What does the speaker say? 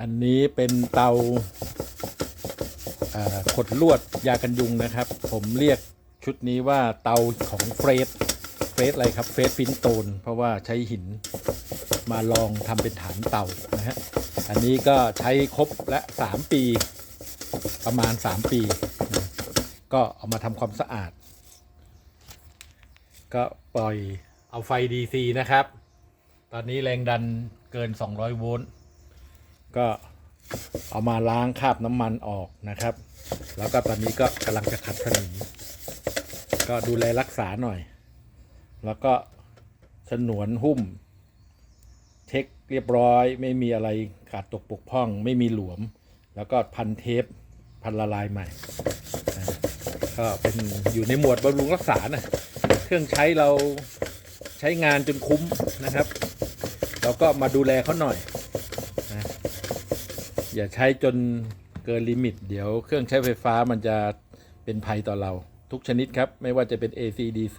อันนี้เป็นเตาขดลวดยากันยุงนะครับ ผมเรียกชุดนี้ว่าเตาของเฟรดเฟรดอะไรครับเฟรดฟินโตน เพราะว่าใช้หินมาลองทำเป็นฐานเตานะฮะอันนี้ก็ใช้ครบและ 3 ปีประมาณ 3 ปีนะก็เอามาทำความสะอาด ก็ปล่อยเอาไฟ DC นะครับ ตอนนี้แรงดันเกิน 200 โวลต์ ก็เอามาล้างคราบน้ำมันออกนะครับ แล้วก็ตอนนี้ก็กำลังจะขัดสนิมก็ดูแลรักษาหน่อย แล้วก็ฉนวนหุ้ม เช็คเรียบร้อย ไม่มีอะไรขาดตกปกพร่อง ไม่มีหลวม แล้วก็พันเทปพันละลายใหม่ก็เป็นอยู่ในหมวดบำรุงรักษานะเครื่องใช้เราใช้งานจนคุ้มนะครับ เราก็มาดูแลเขาหน่อย อย่าใช้จนเกินลิมิต เดี๋ยวเครื่องใช้ไฟฟ้ามันจะเป็นภัยต่อเรา ทุกชนิดครับ ไม่ว่าจะเป็น AC DC